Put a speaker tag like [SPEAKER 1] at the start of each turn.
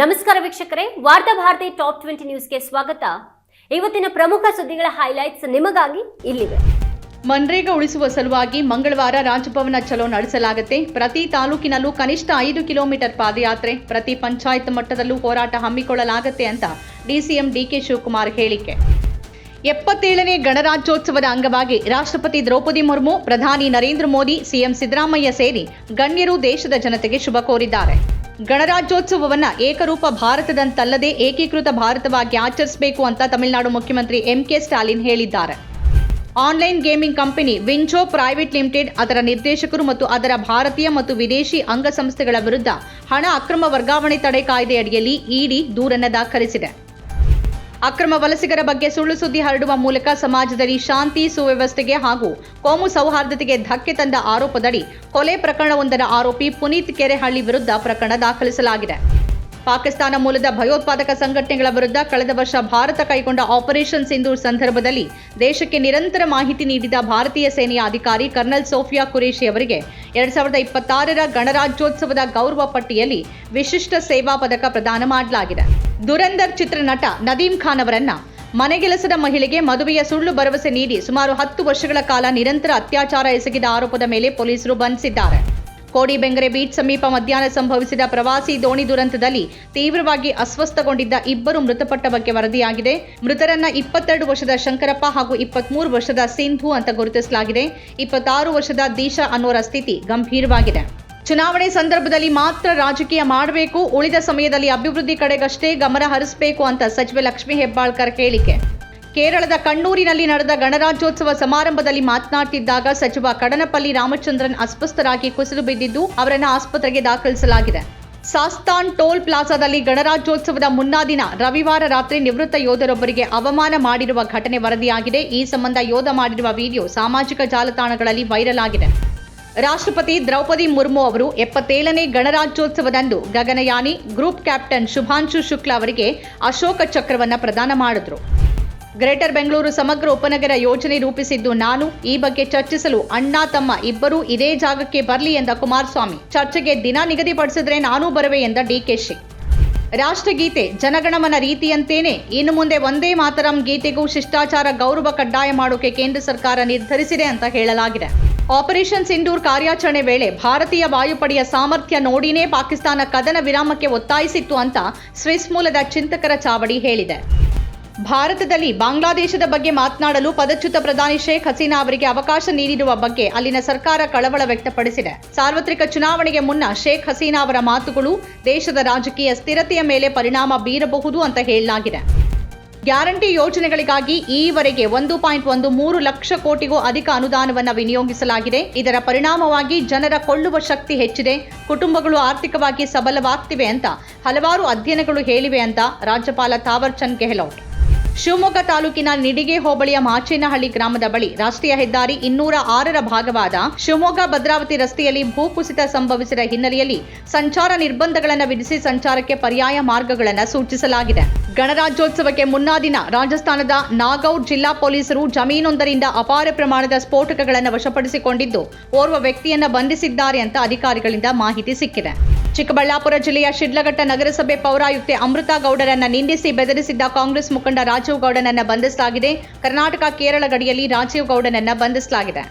[SPEAKER 1] ನಮಸ್ಕಾರ ವೀಕ್ಷಕರೇ, ವಾರ್ತಾ ಭಾರತಿ ಟಾಪ್ ಟ್ವೆಂಟಿ ನ್ಯೂಸ್ಗೆ ಸ್ವಾಗತ. ಇವತ್ತಿನ ಪ್ರಮುಖ ಸುದ್ದಿಗಳ ಹೈಲೈಟ್ಸ್ ನಿಮಗಾಗಿ ಇಲ್ಲಿವೆ.
[SPEAKER 2] ಮನ್ರೇಗಾ ಉಳಿಸುವ ಸಲುವಾಗಿ ಮಂಗಳವಾರ ರಾಜಭವನ ಚಲೋ ನಡೆಸಲಾಗುತ್ತೆ. ಪ್ರತಿ ತಾಲೂಕಿನಲ್ಲೂ ಕನಿಷ್ಠ ಐದು ಕಿಲೋಮೀಟರ್ ಪಾದಯಾತ್ರೆ, ಪ್ರತಿ ಪಂಚಾಯತ್ ಮಟ್ಟದಲ್ಲೂ ಹೋರಾಟ ಹಮ್ಮಿಕೊಳ್ಳಲಾಗುತ್ತೆ ಅಂತ ಡಿಸಿಎಂ ಡಿಕೆ ಶಿವಕುಮಾರ್ ಹೇಳಿಕೆ. ಎಪ್ಪತ್ತೇಳನೇ ಗಣರಾಜ್ಯೋತ್ಸವದ ಅಂಗವಾಗಿ ರಾಷ್ಟ್ರಪತಿ ದ್ರೌಪದಿ ಮುರ್ಮು, ಪ್ರಧಾನಿ ನರೇಂದ್ರ ಮೋದಿ, ಸಿಎಂ ಸಿದ್ದರಾಮಯ್ಯ ಸೇರಿ ಗಣ್ಯರು ದೇಶದ ಜನತೆಗೆ ಶುಭ ಕೋರಿದ್ದಾರೆ. ಗಣರಾಜ್ಯೋತ್ಸವವನ್ನ ಏಕರೂಪ ಭಾರತದಂತಲ್ಲದೆ ಏಕೀಕೃತ ಭಾರತವಾಗಿ ಆಚರಿಸಬೇಕು ಅಂತ ತಮಿಳುನಾಡು ಮುಖ್ಯಮಂತ್ರಿ ಎಂಕೆ ಸ್ಟಾಲಿನ್ ಹೇಳಿದ್ದಾರೆ. Online gaming company Winzo private limited ಅದರ ನಿರ್ದೇಶಕರು ಮತ್ತು ಅದರ ಭಾರತೀಯ ಮತ್ತು ವಿದೇಶಿ ಅಂಗಸಂಸ್ಥೆಗಳ ವಿರುದ್ಧ ಹಣ ಅಕ್ರಮ ವರ್ಗಾವಣೆ ತಡೆ ಕಾಯ್ದೆ ಅಡಿಯಲ್ಲಿ ಇಡಿ ದೂರನ್ನು ದಾಖಲಿಸಿದೆ. ಅಕ್ರಮ ವಲಸಿಗರ ಬಗ್ಗೆ ಸುಳ್ಳು ಸುದ್ದಿ ಹರಡುವ ಮೂಲಕ ಸಮಾಜದಲ್ಲಿ ಶಾಂತಿ, ಸುವ್ಯವಸ್ಥೆಗೆ ಹಾಗೂ ಕೋಮು ಸೌಹಾರ್ದತೆಗೆ ಧಕ್ಕೆ ತಂದ ಆರೋಪದಡಿ ಕೊಲೆ ಪ್ರಕರಣವೊಂದರ ಆರೋಪಿ ಪುನೀತ್ ಕೆರೆಹಳ್ಳಿ ವಿರುದ್ಧ ಪ್ರಕರಣ ದಾಖಲಿಸಲಾಗಿದೆ. ಪಾಕಿಸ್ತಾನ ಮೂಲದ ಭಯೋತ್ಪಾದಕ ಸಂಘಟನೆಗಳ ವಿರುದ್ಧ ಕಳೆದ ವರ್ಷ ಭಾರತ ಕೈಗೊಂಡ ಆಪರೇಷನ್ ಸಿಂಧೂರ್ ಸಂದರ್ಭದಲ್ಲಿ ದೇಶಕ್ಕೆ ನಿರಂತರ ಮಾಹಿತಿ ನೀಡಿದ ಭಾರತೀಯ ಸೇನೆಯ ಅಧಿಕಾರಿ ಕರ್ನಲ್ ಸೋಫಿಯಾ ಕುರೇಶಿ ಅವರಿಗೆ ಎರಡ್ ಸಾವಿರದ ಇಪ್ಪತ್ತಾರರ ಗಣರಾಜ್ಯೋತ್ಸವದ ಗೌರವ ಪಟ್ಟಿಯಲ್ಲಿ ವಿಶಿಷ್ಟ ಸೇವಾ ಪದಕ ಪ್ರದಾನ ಮಾಡಲಾಗಿದೆ. ದುರಂದರ್ ಚಿತ್ರನಟ ನದೀಂ ಖಾನ್ ಅವರನ್ನ ಮನೆಗೆಲಸದ ಮಹಿಳೆಗೆ ಮದುವೆಯ ಸುಳ್ಳು ಭರವಸೆ ನೀಡಿ ಸುಮಾರು ಹತ್ತು ವರ್ಷಗಳ ಕಾಲ ನಿರಂತರ ಅತ್ಯಾಚಾರ ಎಸಗಿದ ಆರೋಪದ ಮೇಲೆ ಪೊಲೀಸರು ಬಂಧಿಸಿದ್ದಾರೆ. ಕೋಡಿಬೆಂಗರೆ ಬೀಚ್ ಸಮೀಪ ಮಧ್ಯಾಹ್ನ ಸಂಭವಿಸಿದ ಪ್ರವಾಸಿ ದೋಣಿ ದುರಂತದಲ್ಲಿ ತೀವ್ರವಾಗಿ ಅಸ್ವಸ್ಥಗೊಂಡಿದ್ದ ಇಬ್ಬರು ಮೃತಪಟ್ಟ ಬಗ್ಗೆ ವರದಿಯಾಗಿದೆ. ಮೃತರನ್ನ ಇಪ್ಪತ್ತೆರಡು ವರ್ಷದ ಶಂಕರಪ್ಪ ಹಾಗೂ ಇಪ್ಪತ್ಮೂರು ವರ್ಷದ ಸಿಂಧು ಅಂತ ಗುರುತಿಸಲಾಗಿದೆ. ಇಪ್ಪತ್ತಾರು ವರ್ಷದ ದೀಶಾ ಅನ್ನೋರ ಸ್ಥಿತಿ ಗಂಭೀರವಾಗಿದೆ. ಚುನಾವಣೆ ಸಂದರ್ಭದಲ್ಲಿ ಮಾತ್ರ ರಾಜಕೀಯ ಮಾಡಬೇಕು. ಉಳಿದ ಸಮಯದಲ್ಲಿ ಅಭಿವೃದ್ಧಿ ಕಡೆಗಷ್ಟೇ ಗಮನ ಹರಿಸಬೇಕು ಅಂತ ಸಚಿವೆ ಲಕ್ಷ್ಮೀ ಹೆಬ್ಬಾಳ್ಕರ್ ಹೇಳಿಕೆ. ಕೇರಳದ ಕಣ್ಣೂರಿನಲ್ಲಿ ನಡೆದ ಗಣರಾಜ್ಯೋತ್ಸವ ಸಮಾರಂಭದಲ್ಲಿ ಮಾತನಾಡ್ತಿದ್ದಾಗ ಸಚಿವ ಕಡನಪಲ್ಲಿ ರಾಮಚಂದ್ರನ್ ಅಸ್ವಸ್ಥರಾಗಿ ಕುಸಿದು ಬಿದ್ದಿದ್ದು, ಅವರನ್ನು ಆಸ್ಪತ್ರೆಗೆ ದಾಖಲಿಸಲಾಗಿದೆ. ಸಾಸ್ತಾನ್ ಟೋಲ್ ಪ್ಲಾಜಾದಲ್ಲಿ ಗಣರಾಜ್ಯೋತ್ಸವದ ಮುನ್ನಾ ದಿನ ರವಿವಾರ ರಾತ್ರಿ ನಿವೃತ್ತ ಯೋಧರೊಬ್ಬರಿಗೆ ಅವಮಾನ ಮಾಡಿರುವ ಘಟನೆ ವರದಿಯಾಗಿದೆ. ಈ ಸಂಬಂಧ ಯೋಧ ಮಾಡಿರುವ ವಿಡಿಯೋ ಸಾಮಾಜಿಕ ಜಾಲತಾಣಗಳಲ್ಲಿ ವೈರಲ್ ಆಗಿದೆ. ರಾಷ್ಟ್ರಪತಿ ದ್ರೌಪದಿ ಮುರ್ಮು ಅವರು ಎಪ್ಪತ್ತೇಳನೇ ಗಣರಾಜ್ಯೋತ್ಸವದಂದು ಗಗನಯಾನಿ ಗ್ರೂಪ್ ಕ್ಯಾಪ್ಟನ್ ಶುಭಾಂಶು ಶುಕ್ಲಾ ಅವರಿಗೆ ಅಶೋಕ ಚಕ್ರವನ್ನು ಪ್ರದಾನ ಮಾಡಿದ್ರು. ಗ್ರೇಟರ್ ಬೆಂಗಳೂರು ಸಮಗ್ರ ಉಪನಗರ ಯೋಜನೆ ರೂಪಿಸಿದ್ದು ನಾನು, ಈ ಬಗ್ಗೆ ಚರ್ಚಿಸಲು ಅಣ್ಣ, ತಮ್ಮ ಇಬ್ಬರೂ ಇದೇ ಜಾಗಕ್ಕೆ ಬರಲಿ ಎಂದ ಕುಮಾರಸ್ವಾಮಿ. ಚರ್ಚೆಗೆ ದಿನ ನಿಗದಿಪಡಿಸಿದ್ರೆ ನಾನೂ ಬರುವೆ ಎಂದ ಡಿಕೆಶಿ ರಾಷ್ಟ್ರಗೀತೆ, ಜನಗಣಮನ ರೀತಿಯಂತೇನೆ. ಇನ್ನು ಮುಂದೆ ಒಂದೇ ಮಾತರಂ ಗೀತೆಗೂ ಶಿಷ್ಟಾಚಾರ ಗೌರವ ಕಡ್ಡಾಯ ಮಾಡೋಕೆ ಕೇಂದ್ರ ಸರ್ಕಾರ ನಿರ್ಧರಿಸಿದೆ ಅಂತ ಹೇಳಲಾಗಿದೆ. ಆಪರೇಷನ್ ಸಿಂಧೂರ್ ಕಾರ್ಯಾಚರಣೆ ವೇಳೆ ಭಾರತೀಯ ವಾಯುಪಡೆಯ ಸಾಮರ್ಥ್ಯ ನೋಡಿನೇ ಪಾಕಿಸ್ತಾನ ಕದನ ವಿರಾಮಕ್ಕೆ ಒತ್ತಾಯಿಸಿತ್ತು ಅಂತ ಸ್ವಿಸ್ ಮೂಲದ ಚಿಂತಕರ ಚಾವಡಿ ಹೇಳಿದೆ. ಭಾರತದಲ್ಲಿ ಬಾಂಗ್ಲಾದೇಶದ ಬಗ್ಗೆ ಮಾತನಾಡಲು ಪದಚ್ಯುತ ಪ್ರಧಾನಿ ಶೇಖ್ ಹಸೀನಾ ಅವರಿಗೆ ಅವಕಾಶ ನೀಡಿರುವ ಬಗ್ಗೆ ಅಲ್ಲಿನ ಸರ್ಕಾರ ಕಳವಳ ವ್ಯಕ್ತಪಡಿಸಿದೆ. ಸಾರ್ವತ್ರಿಕ ಚುನಾವಣೆಗೆ ಮುನ್ನ ಶೇಖ್ ಹಸೀನಾ ಅವರ ಮಾತುಗಳು ದೇಶದ ರಾಜಕೀಯ ಸ್ಥಿರತೆಯ ಮೇಲೆ ಪರಿಣಾಮ ಬೀರಬಹುದು ಅಂತ ಹೇಳಲಾಗಿದೆ. ಗ್ಯಾರಂಟಿ ಯೋಜನೆಗಳಿಗಾಗಿ ಈವರೆಗೆ ಒಂದು ಪಾಯಿಂಟ್ ಒಂದು ಮೂರು ಲಕ್ಷ ಕೋಟಿಗೂ ಅಧಿಕ ಅನುದಾನವನ್ನು ವಿನಿಯೋಗಿಸಲಾಗಿದೆ. ಇದರ ಪರಿಣಾಮವಾಗಿ ಜನರ ಕೊಳ್ಳುವ ಶಕ್ತಿ ಹೆಚ್ಚಿದೆ. ಕುಟುಂಬಗಳು ಆರ್ಥಿಕವಾಗಿ ಸಬಲವಾಗ್ತಿವೆ ಅಂತ ಹಲವಾರು ಅಧ್ಯಯನಗಳು ಹೇಳಿವೆ ಅಂತ ರಾಜ್ಯಪಾಲ ಥಾವರ್ ಚಂದ್ ಗೆಹ್ಲೋಟ್. ಶಿವಮೊಗ್ಗ ತಾಲೂಕಿನ ನಿಡಿಗೆ ಹೋಬಳಿಯ ಮಾಚೇನಹಳ್ಳಿ ಗ್ರಾಮದ ಬಳಿ ರಾಷ್ಟ್ರೀಯ ಹೆದ್ದಾರಿ ಇನ್ನೂರ ಆರರ ಭಾಗವಾದ ಶಿವಮೊಗ್ಗ ಭದ್ರಾವತಿ ರಸ್ತೆಯಲ್ಲಿ ಭೂಕುಸಿತ ಸಂಭವಿಸಿದ ಹಿನ್ನೆಲೆಯಲ್ಲಿ ಸಂಚಾರ ನಿರ್ಬಂಧಗಳನ್ನು ವಿಧಿಸಿ ಸಂಚಾರಕ್ಕೆ ಪರ್ಯಾಯ ಮಾರ್ಗಗಳನ್ನು ಸೂಚಿಸಲಾಗಿದೆ. ಗಣರಾಜ್ಯೋತ್ಸವಕ್ಕೆ ಮುನ್ನಾ ದಿನ ರಾಜಸ್ಥಾನದ ನಾಗೌರ್ ಜಿಲ್ಲಾ ಪೊಲೀಸರು ಜಮೀನೊಂದರಿಂದ ಅಪಾರ ಪ್ರಮಾಣದ ಸ್ಫೋಟಕಗಳನ್ನು ವಶಪಡಿಸಿಕೊಂಡಿದ್ದು, ಓರ್ವ ವ್ಯಕ್ತಿಯನ್ನು ಬಂಧಿಸಿದ್ದಾರೆ ಅಂತ ಅಧಿಕಾರಿಗಳಿಂದ ಮಾಹಿತಿ ಸಿಕ್ಕಿದೆ. ಚಿಕ್ಕಬಳ್ಳಾಪುರ ಜಿಲ್ಲೆಯ ಶಿಡ್ಲಘಟ್ಟ ನಗರಸಭೆ ಪೌರಾಯುಕ್ತೆ ಅಮೃತಾ ಗೌಡರನ್ನ ನಿಂದಿಸಿ ಬೆದರಿಸಿದ್ದ ಕಾಂಗ್ರೆಸ್ ಮುಖಂಡ ರಾಜೀವ್ ಗೌಡನನ್ನ ಬಂಧಿಸಲಾಗಿದೆ. ಕರ್ನಾಟಕ ಕೇರಳ ಗಡಿಯಲ್ಲಿ ರಾಜೀವ್ ಗೌಡನನ್ನ ಬಂಧಿಸಲಾಗಿದೆ.